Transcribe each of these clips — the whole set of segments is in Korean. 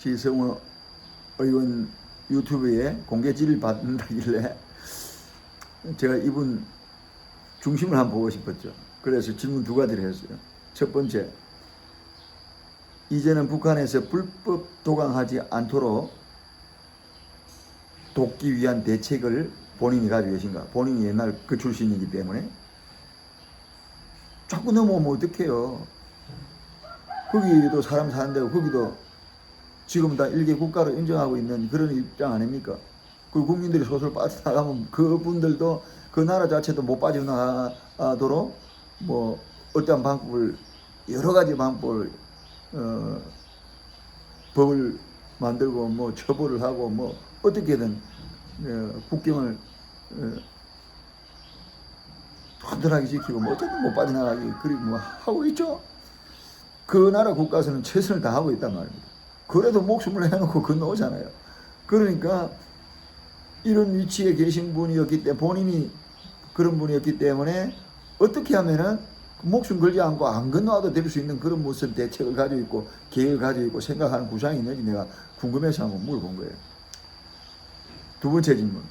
지성호 의원 유튜브에 공개 질의를 받는다길래 제가 이분 중심을 한번 보고 싶었죠. 그래서 질문 두 가지를 했어요. 첫 번째, 이제는 북한에서 불법 도강하지 않도록 돕기 위한 대책을 본인이 가지고 계신가? 본인이 옛날 그 출신이기 때문에 자꾸 넘어오면 어떡해요. 거기도 사람 사는 데고 거기도 지금 다 일개 국가로 인정하고 있는 그런 입장 아닙니까? 그 국민들이 소설 빠져나가면 그분들도 그 나라 자체도 못 빠져나가도록 뭐 어떠한 방법을 여러 가지 방법을 어, 법을 만들고 뭐 처벌을 하고 뭐 어떻게든 어, 국경을 어, 튼튼하게 지키고 뭐 어쨌든 못 빠져나가기 그리고 뭐 하고 있죠. 그 나라 국가에서는 최선을 다하고 있단 말입니다. 그래도 목숨을 내놓고 건너오잖아요. 그러니까 이런 위치에 계신 분이었기 때문에 본인이 그런 분이었기 때문에 어떻게 하면은 목숨 걸지 않고 안 건너와도 될 수 있는 그런 무슨 대책을 가지고 있고 계획을 가지고 있고 생각하는 구상이 있는지 내가 궁금해서 한번 물어본 거예요. 두 번째 질문.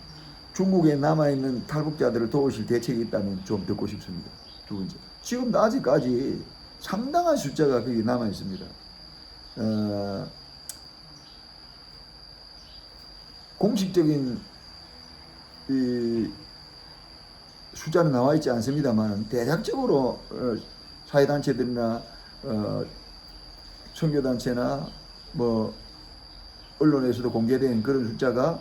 중국에 남아있는 탈북자들을 도우실 대책이 있다면 좀 듣고 싶습니다. 두 번째. 지금도 아직까지 상당한 숫자가 거기 남아있습니다. 어, 공식적인 이 숫자는 나와 있지 않습니다만 대략적으로 어, 사회단체들이나 어, 선교단체나 뭐 언론에서도 공개된 그런 숫자가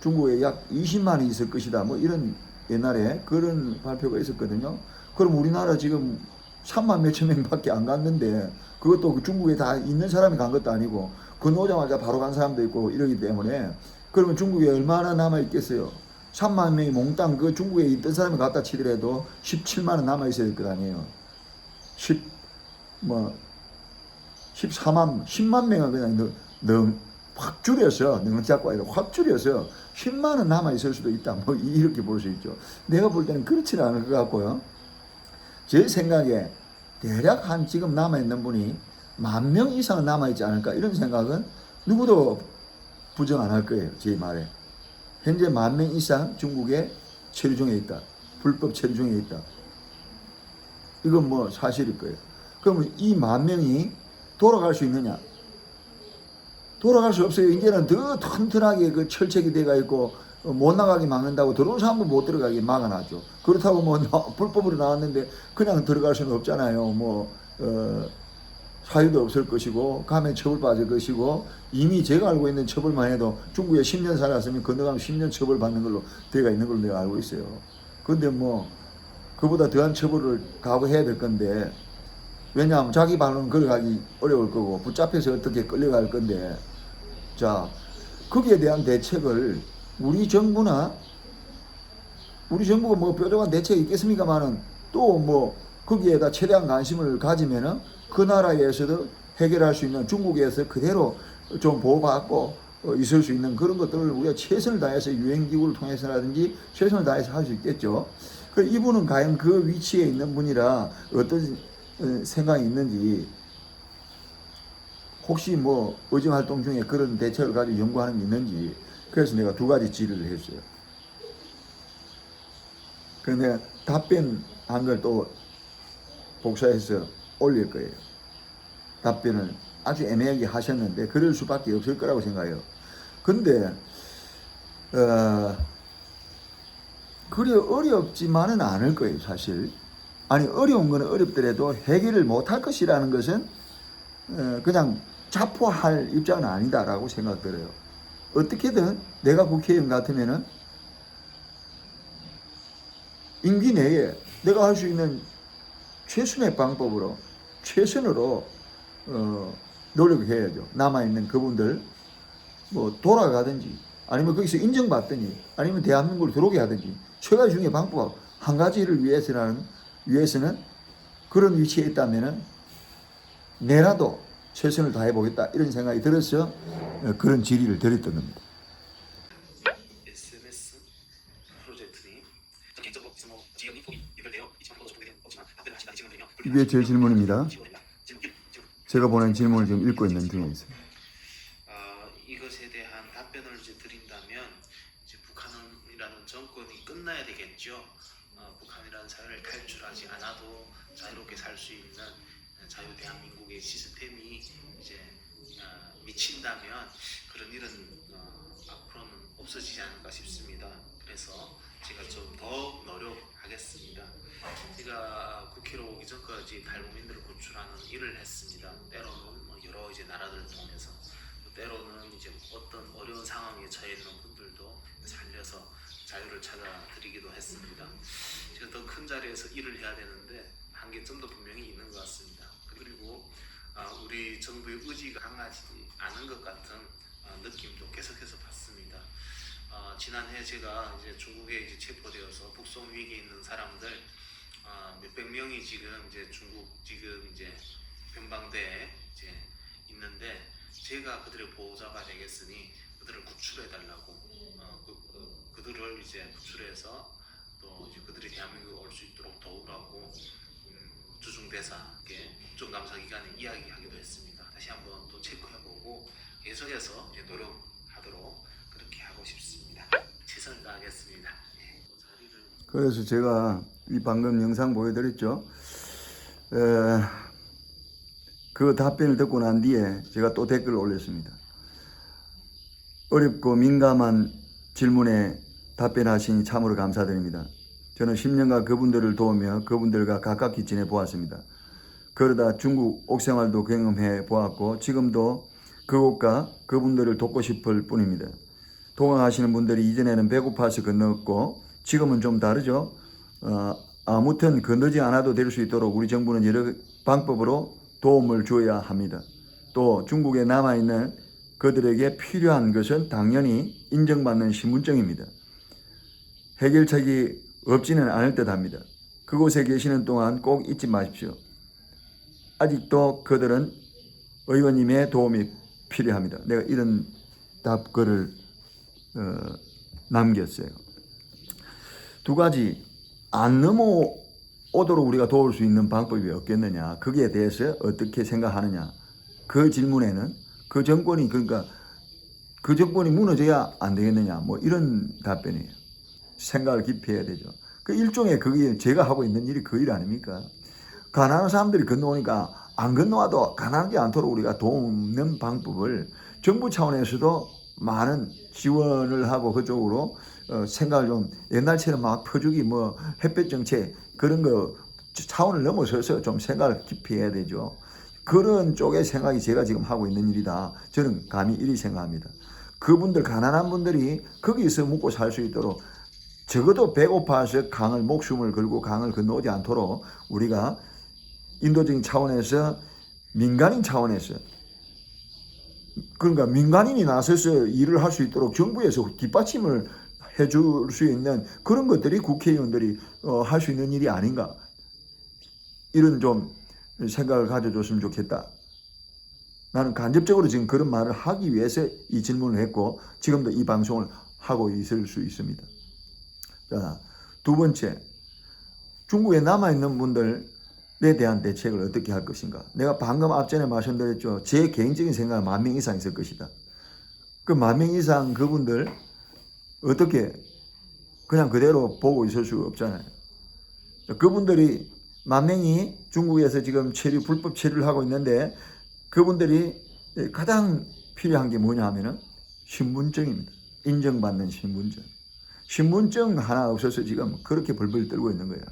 중국에 약 20만이 있을 것이다. 뭐 이런 옛날에 그런 발표가 있었거든요. 그럼 우리나라 지금 3만 몇천 명밖에 안 갔는데 그것도 그 중국에 다 있는 사람이 간 것도 아니고 건너오자마자 바로 간 사람도 있고 이러기 때문에 그러면 중국에 얼마나 남아 있겠어요? 3만 명이 몽땅 그 중국에 있던 사람이 갖다 치더라도 17만은 남아 있어야 될 것 아니에요. 10, 뭐, 14만, 10만 명은 그냥 너, 너, 확 줄여서, 아니라 확 줄여서 10만은 남아 있을 수도 있다. 뭐, 이렇게 볼 수 있죠. 내가 볼 때는 그렇지는 않을 것 같고요. 제 생각에 대략 한 지금 남아있는 분이 만 명 이상은 남아있지 않을까 이런 생각은 누구도 부정 안 할 거예요. 제 말에. 현재 만 명 이상 중국에 체류 중에 있다. 불법 체류 중에 있다. 이건 뭐 사실일 거예요. 그러면 이 만 명이 돌아갈 수 있느냐? 돌아갈 수 없어요. 이제는 더 튼튼하게 그 철책이 돼가 있고 어, 못 나가게 막는다고 들어온 사람도 못 들어가게 막아놨죠. 그렇다고 뭐 나- 불법으로 나왔는데 그냥 들어갈 수는 없잖아요. 뭐 어, 사유도 없을 것이고 가면 처벌 받을 것이고 이미 제가 알고 있는 처벌만 해도 중국에 10년 살았으면 건너가면 10년 처벌 받는 걸로 되어 있는 걸로 내가 알고 있어요. 근데 뭐 그보다 더한 처벌을 각오해야 될 건데 왜냐하면 자기 발은 걸어가기 어려울 거고 붙잡혀서 어떻게 끌려갈 건데 자 거기에 대한 대책을 우리 정부나 우리 정부가 뭐 뾰족한 대책이 있겠습니까만은 또 뭐 거기에다 최대한 관심을 가지면은 그 나라에서도 해결할 수 있는 중국에서 그대로 좀 보호받고 어, 있을 수 있는 그런 것들을 우리가 최선을 다해서 유엔기구를 통해서라든지 최선을 다해서 할 수 있겠죠. 그 이분은 과연 그 위치에 있는 분이라 어떤 어, 생각이 있는지 혹시 뭐 의정 활동 중에 그런 대책을 가지고 연구하는 게 있는지 그래서 내가 두 가지 질의를 했어요. 그런데 답변한 걸 또 복사해서 올릴 거예요. 답변을 아주 애매하게 하셨는데 그럴 수밖에 없을 거라고 생각해요. 근데 어, 그리 어렵지만은 않을 거예요, 사실. 아니 어려운 거는 어렵더라도 해결을 못할 것이라는 것은 어, 그냥 자포할 입장은 아니다라고 생각들어요. 어떻게든 내가 국회의원 같으면은 임기 내에 내가 할 수 있는 최선의 방법으로 최선으로 어, 노력해야죠. 남아 있는 그분들 뭐 돌아가든지 아니면 거기서 인정받든지 아니면 대한민국으로 들어오게 하든지 세 가지 중에 방법 한 가지를 위해서는 위해서는 그런 위치에 있다면은 내라도 최선을 다해 보겠다 이런 생각이 들어서 어, 그런 질의를 드렸던 겁니다. 이게 제 질문입니다. 제가 보낸 질문을 지금 읽고 있는 중이세요. 아, 이것에 대한 답변을 이제 드린다면 이제 북한이라는 정권이 끝나야 되겠죠. 어, 북한이라는 사회를 탈출하지 않아도 자유롭게 살 수 있는 자유 대한민국의 시스템이 이제 어, 미친다면 그런 일은 어, 앞으로는 없어지지 않을까 싶습니다. 그래서 제가 좀 더 노력하겠습니다. 제가 국회로 오기 전까지 탈북민들을 구출하는 일을 했습니다. 때로는 뭐 여러 이제 나라들을 통해서 또 때로는 이제 어떤 어려운 상황에 처해 있는 분들도 살려서 자유를 찾아드리기도 했습니다. 제가 더 큰 자리에서 일을 해야 되는데 한계점도 분명히 있는 것 같습니다. 그리고 아, 우리 정부의 의지가 강하지 않은 것 같은 아, 느낌도 계속해서 받습니다. 어, 지난해 제가 이제 중국에 이제 체포되어서 북송 위기에 있는 사람들 어, 몇백 명이 지금 이제 중국 지금 이제 변방대에 이제 있는데 제가 그들의 보호자가 되겠으니 그들을 구출해 달라고 어, 그, 그, 그들을 이제 구출해서 또 이제 그들이 대한민국에 올 수 있도록 도우라고 음, 주중대사께 국정감사기관에 이야기하기도 했습니다. 다시 한번 또 체크해보고 계속해서 이제 노력하도록 그렇게 하고 싶습니다. 최선을 다하겠습니다. 자리를 그래서 제가 이 방금 영상 보여드렸죠. 에, 그 답변을 듣고 난 뒤에 제가 또 댓글을 올렸습니다. 어렵고 민감한 질문에 답변하시니 참으로 감사드립니다. 저는 10년간 그분들을 도우며 그분들과 가깝게 지내 보았습니다. 그러다 중국 옥생활도 경험해 보았고 지금도 그곳과 그분들을 돕고 싶을 뿐입니다. 동행하시는 분들이 이전에는 배고파서 건넜고 지금은 좀 다르죠. 어, 아무튼 건너지 않아도 될 수 있도록 우리 정부는 여러 방법으로 도움을 줘야 합니다. 또 중국에 남아있는 그들에게 필요한 것은 당연히 인정받는 신분증입니다. 해결책이 없지는 않을 듯 합니다. 그곳에 계시는 동안 꼭 잊지 마십시오. 아직도 그들은 의원님의 도움이 필요합니다. 내가 이런 답글을 어, 남겼어요. 두 가지 안 넘어오도록 우리가 도울 수 있는 방법이 없겠느냐 거기에 대해서 어떻게 생각하느냐 그 질문에는 그 정권이 그러니까 그 정권이 무너져야 안 되겠느냐 뭐 이런 답변이에요. 생각을 깊이 해야 되죠. 그 일종의 그게 제가 하고 있는 일이 그 일 아닙니까? 가난한 사람들이 건너오니까 안 건너와도 가난하지 않도록 우리가 돕는 방법을 정부 차원에서도 많은 지원을 하고 그쪽으로 어, 생각을 좀 옛날처럼 막 퍼주기 뭐 햇볕 정책 그런 거 차원을 넘어서서 좀 생각을 깊이 해야 되죠. 그런 쪽의 생각이 제가 지금 하고 있는 일이다. 저는 감히 이리 생각합니다. 그분들 가난한 분들이 거기서 먹고 살 수 있도록 적어도 배고파서 강을 목숨을 걸고 강을 건너오지 않도록 우리가 인도적인 차원에서 민간인 차원에서 그러니까 민간인이 나서서 일을 할 수 있도록 정부에서 뒷받침을 해줄 수 있는 그런 것들이 국회의원들이 어, 할 수 있는 일이 아닌가 이런 좀 생각을 가져줬으면 좋겠다. 나는 간접적으로 지금 그런 말을 하기 위해서 이 질문을 했고 지금도 이 방송을 하고 있을 수 있습니다. 자, 두 번째, 중국에 남아있는 분들 에 대한 대책을 어떻게 할 것인가. 내가 방금 앞전에 말씀드렸죠. 제 개인적인 생각은 만 명 이상 있을 것이다. 그 만 명 이상 그분들 어떻게 그냥 그대로 보고 있을 수 없잖아요. 그분들이 만 명이 중국에서 지금 체류, 불법 체류를 하고 있는데 그분들이 가장 필요한 게 뭐냐 하면은 신분증입니다. 인정받는 신분증. 신분증 하나 없어서 지금 그렇게 벌벌 떨고 있는 거예요.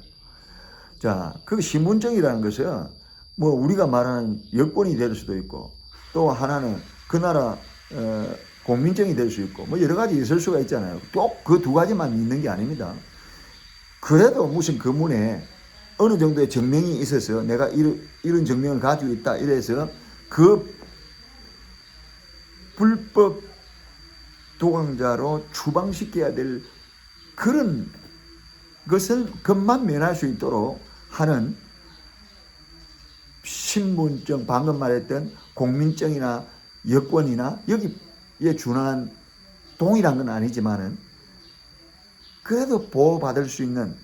자, 그 신분증이라는 것은 뭐 우리가 말하는 여권이 될 수도 있고 또 하나는 그 나라 어, 공민증이 될 수 있고 뭐 여러 가지 있을 수가 있잖아요. 꼭 그 두 가지만 있는 게 아닙니다. 그래도 무슨 그 문에 어느 정도의 증명이 있어서 내가 이런, 이런 증명을 가지고 있다 이래서 그 불법 도강자로 추방시켜야 될 그런 것을 것만 면할 수 있도록 하는 신분증 방금 말했던 공민증이나 여권이나 여기에 준한 동일한 건 아니지만은 그래도 보호받을 수 있는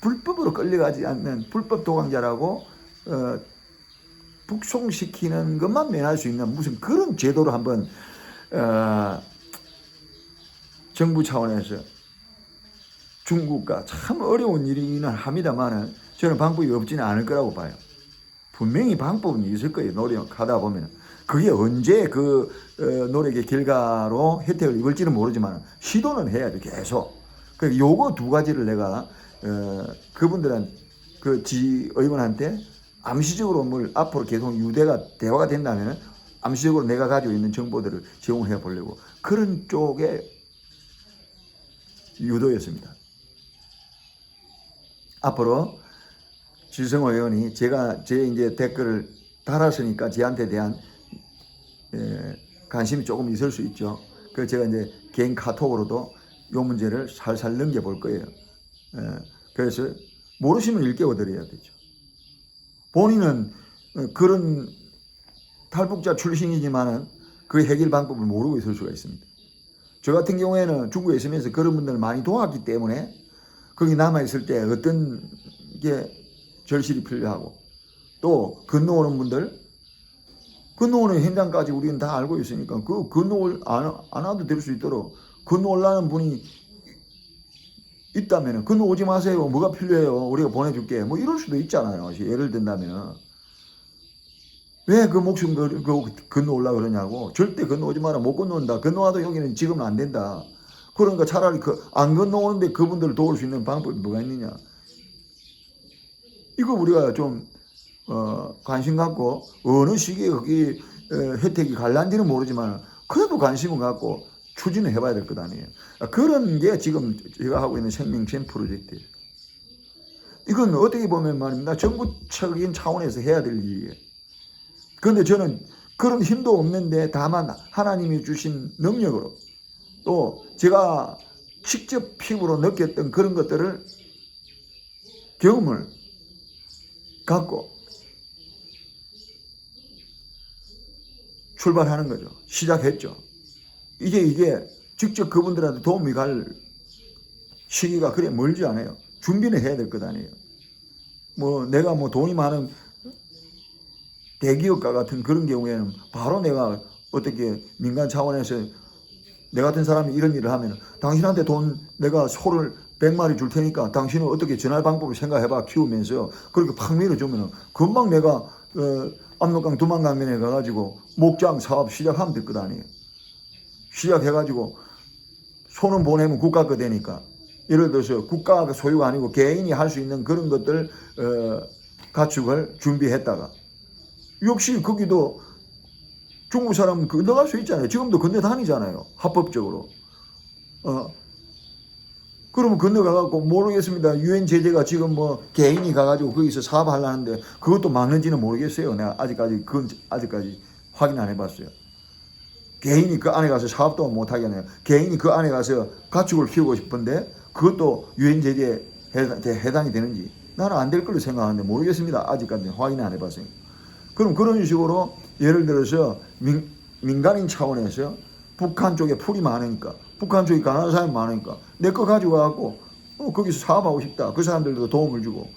불법으로 끌려가지 않는 불법 도강자라고 어, 북송시키는 것만 면할 수 있는 무슨 그런 제도로 한번 어, 정부 차원에서 중국과 참 어려운 일이기는 합니다만은 저는 방법이 없지는 않을 거라고 봐요. 분명히 방법은 있을 거예요. 노력하다 보면. 그게 언제 그 어, 노력의 결과로 혜택을 입을지는 모르지만 시도는 해야죠. 계속. 그 요거 두 가지를 내가 어, 그분들한 그 지 의원한테 암시적으로 뭘 앞으로 계속 유대가 대화가 된다면 암시적으로 내가 가지고 있는 정보들을 제공해 보려고 그런 쪽의 유도였습니다. 앞으로 지성호 의원이 제가 제 이제 댓글을 달았으니까 저한테 대한 에, 관심이 조금 있을 수 있죠. 그 제가 이제 개인 카톡으로도 이 문제를 살살 넘겨볼 거예요. 에, 그래서 모르시면 일깨워 드려야 되죠. 본인은 어, 그런 탈북자 출신이지만은 그 해결 방법을 모르고 있을 수가 있습니다. 저 같은 경우에는 중국에 있으면서 그런 분들을 많이 도왔기 때문에 거기 남아 있을 때 어떤 게 절실히 필요하고 또 건너오는 분들 건너오는 현장까지 우리는 다 알고 있으니까 그 건너올 안, 안 와도 될 수 있도록 건너올라는 분이 있다면 건너오지 마세요. 뭐가 필요해요. 우리가 보내줄게. 뭐 이럴 수도 있잖아요. 예를 든다면 왜 그 목숨 그, 그 건너올라 그러냐고. 절대 건너오지 마라. 못 건너온다. 건너와도 여기는 지금은 안 된다. 그러니까 차라리 그 안 건너오는데 그분들을 도울 수 있는 방법이 뭐가 있느냐. 이거 우리가 좀 어, 관심 갖고 어느 시기에 거기 어, 혜택이 갈란지는 모르지만 그래도 관심을 갖고 추진을 해봐야 될 것 아니에요. 아, 그런 게 지금 제가 하고 있는 생명체험 프로젝트예요. 이건 어떻게 보면 말입니다. 정부적인 차원에서 해야 될 일이에요. 그런데 저는 그런 힘도 없는데 다만 하나님이 주신 능력으로 또 제가 직접 피부로 느꼈던 그런 것들을 경험을 갖고 출발하는 거죠. 시작했죠. 이제 이게 직접 그분들한테 도움이 갈 시기가 그래 멀지 않아요. 준비는 해야 될 것 아니에요. 뭐 내가 뭐 돈이 많은 대기업가 같은 그런 경우에는 바로 내가 어떻게 민간 차원에서 내 같은 사람이 이런 일을 하면 당신한테 돈 내가 소를 100마리 줄 테니까 당신은 어떻게 전할 방법을 생각해봐 키우면서 그렇게 팍 밀어주면 금방 내가 어, 압록강 두만강면에 가가지고 목장 사업 시작하면 될 것 아니에요. 시작해가지고 손은 보내면 국가 거 되니까. 예를 들어서 국가가 소유가 아니고 개인이 할 수 있는 그런 것들 어, 가축을 준비했다가. 역시 거기도 중국 사람은 건너갈 수 있잖아요. 지금도 건너 다니잖아요. 합법적으로. 어. 그러면 건너가갖고 모르겠습니다. 유엔 제재가 지금 뭐 개인이 가가지고 거기서 사업하려는데 그것도 맞는지는 모르겠어요. 내가 아직까지 그건 아직까지 확인 안 해봤어요. 개인이 그 안에 가서 사업도 못 하겠네요. 개인이 그 안에 가서 가축을 키우고 싶은데 그것도 유엔 제재에 해당- 해당이 되는지 나는 안 될 걸로 생각하는데 모르겠습니다. 아직까지 확인 안 해봤어요. 그럼 그런 식으로 예를 들어서 민, 민간인 차원에서 북한 쪽에 풀이 많으니까 북한 쪽에 가난한 사람이 많으니까 내 거 가지고 와갖고 어, 거기서 사업하고 싶다. 그 사람들도 도움을 주고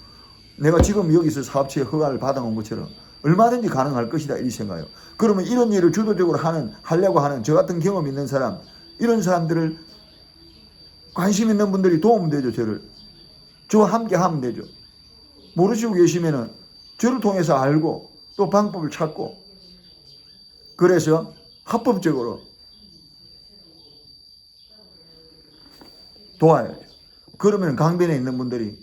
내가 지금 여기서 사업체에 허가를 받아온 것처럼 얼마든지 가능할 것이다 이 생각해요. 그러면 이런 일을 주도적으로 하는 하려고 하는 저 같은 경험 있는 사람 이런 사람들을 관심 있는 분들이 도움 되죠 저를 저와 함께 하면 되죠. 모르시고 계시면은 저를 통해서 알고 또 방법을 찾고 그래서 합법적으로 도와야죠. 그러면 강변에 있는 분들이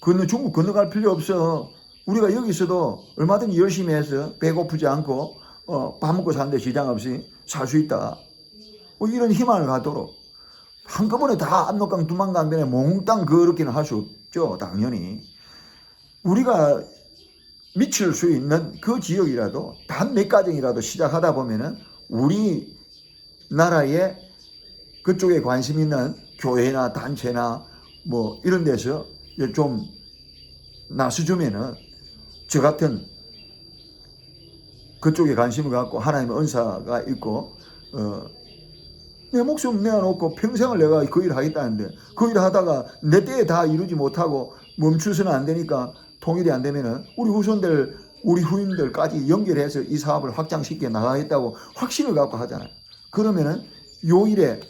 건너 중국 건너갈 필요 없어. 우리가 여기서도 얼마든지 열심히 해서 배고프지 않고 어, 밥 먹고 사는데 지장 없이 살 수 있다. 뭐 이런 희망을 갖도록 한꺼번에 다 압록강 두만강변에 몽땅 그렇게는 할 수 없죠. 당연히 우리가 미칠 수 있는 그 지역이라도 단 몇 가정이라도 시작하다 보면은 우리 나라의 그쪽에 관심 있는 교회나 단체나 뭐 이런 데서 좀 나서주면은 저 같은 그쪽에 관심을 갖고 하나님의 은사가 있고 어, 내 목숨 내어놓고 평생을 내가 그 일을 하겠다는데 그 일을 하다가 내 때에 다 이루지 못하고 멈추서는 안 되니까 통일이 안 되면은 우리 후손들 우리 후임들까지 연결해서 이 사업을 확장시켜 나가겠다고 확신을 갖고 하잖아요. 그러면은 요 일에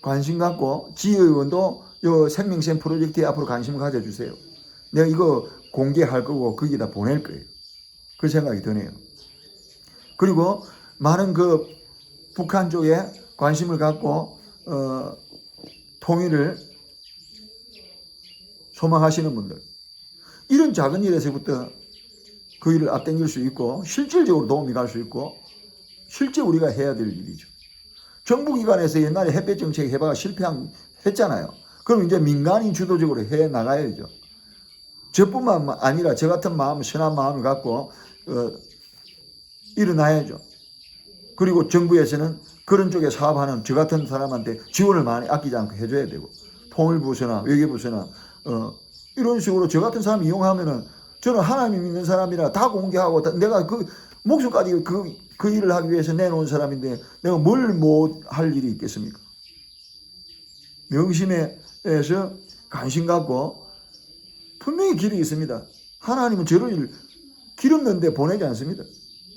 관심 갖고 지의원도 요 생명샘 프로젝트에 앞으로 관심을 가져주세요. 내가 이거 공개할 거고 거기다 보낼 거예요. 그 생각이 드네요. 그리고 많은 그 북한 쪽에 관심을 갖고 어, 통일을 소망하시는 분들 이런 작은 일에서부터 그 일을 앞당길 수 있고 실질적으로 도움이 갈 수 있고 실제 우리가 해야 될 일이죠. 정부기관에서 옛날에 햇볕 정책 해봐가 실패한 했잖아요. 그럼 이제 민간인 주도적으로 해 나가야죠. 저뿐만 아니라 저 같은 마음, 선한 마음을 갖고 어, 일어나야죠. 그리고 정부에서는 그런 쪽에 사업하는 저 같은 사람한테 지원을 많이 아끼지 않고 해줘야 되고 통일부서나 외교부서나 어, 이런 식으로 저 같은 사람 이용하면은 저는 하나님 믿는 사람이라 다 공개하고 다- 내가 그 목숨까지 그, 그 일을 하기 위해서 내놓은 사람인데 내가 뭘 못 할 일이 있겠습니까? 명심에서 관심 갖고 분명히 길이 있습니다. 하나님은 저를 길었는데 보내지 않습니다.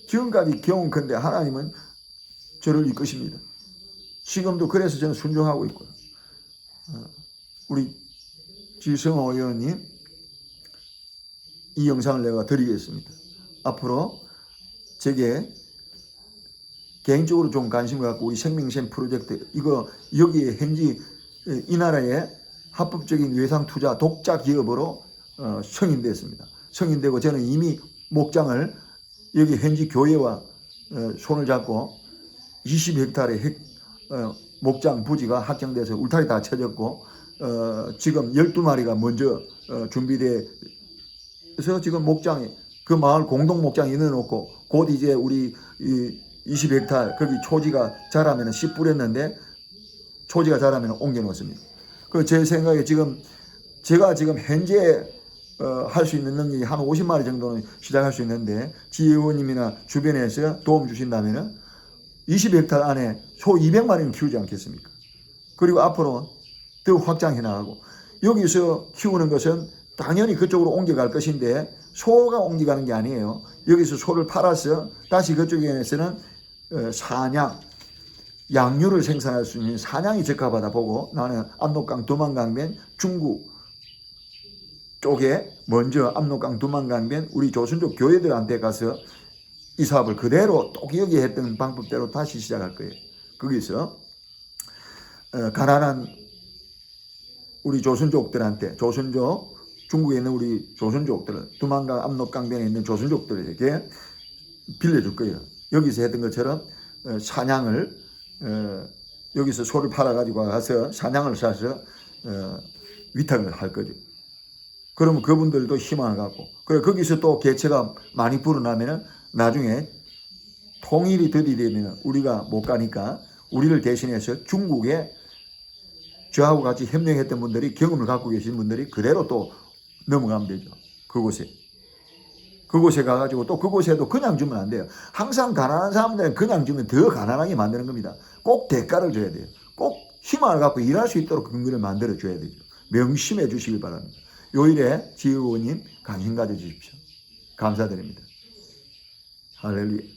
지금까지 경험컨대 하나님은 저를 이끄십니다. 지금도 그래서 저는 순종하고 있고요. 어, 우리 지성호 의원님 이 영상을 내가 드리겠습니다. 앞으로 제게 개인적으로 좀 관심을 갖고 우리 생명샘 프로젝트 이거 여기에 현지 이 나라의 합법적인 외상 투자 독자 기업으로 어, 승인됐습니다. 승인되고 저는 이미 목장을 여기 현지 교회와 어, 손을 잡고 20헥타르의 핵, 어, 목장 부지가 확정돼서 울타리 다 쳐졌고 어, 지금 12마리가 먼저 어, 준비돼 그래서 지금 목장에 그 마을 공동 목장에 넣어놓고 곧 이제 우리 이 20헥탈 거기 초지가 자라면 씨 뿌렸는데 초지가 자라면 옮겨 놓습니다. 그 제 생각에 지금 제가 지금 현재 어, 할 수 있는 능력이 한 50마리 정도는 시작할 수 있는데 지의원님이나 주변에서 도움 주신다면은 20헥탈 안에 소 200마리는 키우지 않겠습니까? 그리고 앞으로 더 확장해 나가고 여기서 키우는 것은 당연히 그쪽으로 옮겨갈 것인데 소가 옮겨가는 게 아니에요. 여기서 소를 팔아서 다시 그쪽에서는 어, 사냥, 양류를 생산할 수 있는 사냥이 적합하다 보고 나는 압록강 두만강변 중국 쪽에 먼저 압록강 두만강변 우리 조선족 교회들한테 가서 이 사업을 그대로 똑 여기 했던 방법대로 다시 시작할 거예요. 거기서 어, 가난한 우리 조선족들한테 조선족 중국에 있는 우리 조선족들 두만강 압록강변에 있는 조선족들에게 빌려줄 거예요. 여기서 했던 것처럼 어, 사냥을 어, 여기서 소를 팔아가지고 가서 사냥을 사서 어, 위탁을 할 거죠. 그러면 그분들도 희망을 갖고 그래 거기서 또 개체가 많이 불어나면은 나중에 통일이 더디되면 우리가 못 가니까 우리를 대신해서 중국에 저하고 같이 협력했던 분들이 경험을 갖고 계신 분들이 그대로 또 넘어가면 되죠. 그곳에. 그곳에 가가지고 또 그곳에도 그냥 주면 안 돼요. 항상 가난한 사람들은 그냥 주면 더 가난하게 만드는 겁니다. 꼭 대가를 줘야 돼요. 꼭 희망을 갖고 일할 수 있도록 근거를 만들어 줘야 되죠. 명심해 주시길 바랍니다. 요일에 지의원님 관심 가져 주십시오. 감사드립니다. 할렐루야.